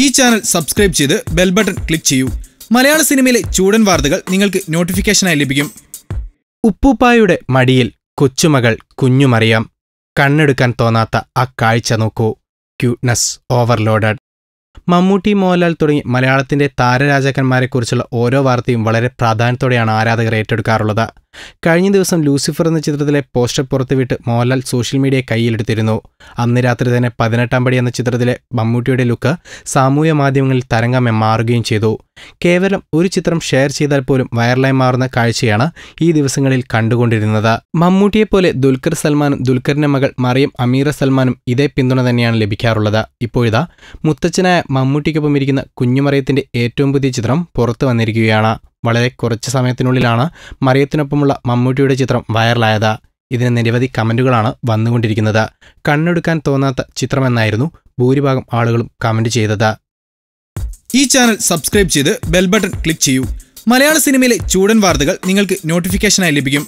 ഈ channel subscribe ചെയ്ത് bell button click ചെയ്യൂ. മലയാള സിനിമയിലെ ചൂടൻ വാർത്തകൾ നിങ്ങൾക്ക് നോട്ടിഫിക്കേഷനായി ലഭിക്കും. ഉപ്പുപ്പായുടെ മടിയിൽ കൊച്ചുമകൾ കുഞ്ഞുമറിയാം. കണ്ണെടുക്കാൻ തോന്നാത്ത ആ കാഴ്ച നോക്കൂ. ക്യൂട്ട്നസ് ഓവർലോഡഡ് മമ്മൂട്ടി മോഹൻലാൽ തുടങ്ങി മലയാളത്തിന്റെ താരരാജാക്കന്മാരെക്കുറിച്ചുള്ള ഓരോ വാർത്തയും വളരെ പ്രാധാന്യത്തോടെയാണ് ആരാധകർ ഏറ്റെടുക്കാറുള്ളത്. കഴിഞ്ഞ ദിവസം ലൂസിഫർ എന്ന ചിത്രത്തിലെ പോസ്റ്റർ പുറത്തുവിട്ട് മോഹൻലാൽ സോഷ്യൽ മീഡിയ കയ്യിലെടുത്തിരുന്നു അന്ന് രാത്രി തന്നെ പതിനെട്ടാം പടി എന്ന ചിത്രത്തിലെ മമ്മൂട്ടിയുടെ ലുക്ക് സാമൂഹ്യ മാധ്യമങ്ങളിൽ തരംഗമേ മാറുകയും ചെയ്തു. കേവലം ഒരു ചിത്രം ഷെയർ ചെയ്താൽ പോലും വൈറലായി മാറുന്ന കാഴ്ചയാണ് ഈ ദിവസങ്ങളിൽ കണ്ടുകൊണ്ടിരുന്നത്. മമ്മൂട്ടിയെ പോലെ ദുൽഖർ സൽമാനും ദുൽഖറിന്റെ മകൾ മറിയം അമീറ സൽമാനും ഇതേ പിന്തുണ തന്നെയാണ് ലഭിക്കാറുള്ളത്. ഇപ്പോഴിതാ മുത്തച്ഛനായ മമ്മൂട്ടിക്കൊപ്പം ഇരിക്കുന്ന കുഞ്ഞുമറിയത്തിന്റെ ഏറ്റവും പുതിയ ചിത്രം പുറത്തു വന്നിരിക്കുകയാണ്. വളരെ കുറച്ച് സമയത്തിനുള്ളിലാണ് മറിയത്തിനൊപ്പമുള്ള മമ്മൂട്ടിയുടെ ചിത്രം വൈറലായത്. ഇതിന് നിരവധി കമന്റുകളാണ് വന്നുകൊണ്ടിരിക്കുന്നത്. കണ്ണെടുക്കാൻ തോന്നാത്ത ചിത്രമെന്നായിരുന്നു ഭൂരിഭാഗം ആളുകളും കമന്റ് ചെയ്തത്. ഈ ചാനൽ സബ്സ്ക്രൈബ് ചെയ്ത് ബെൽ ബട്ടൺ ക്ലിക്ക് ചെയ്യൂ. മലയാള സിനിമയിലെ ചൂടൻ വാർത്തകൾ നിങ്ങൾക്ക് നോട്ടിഫിക്കേഷനായി ലഭിക്കും.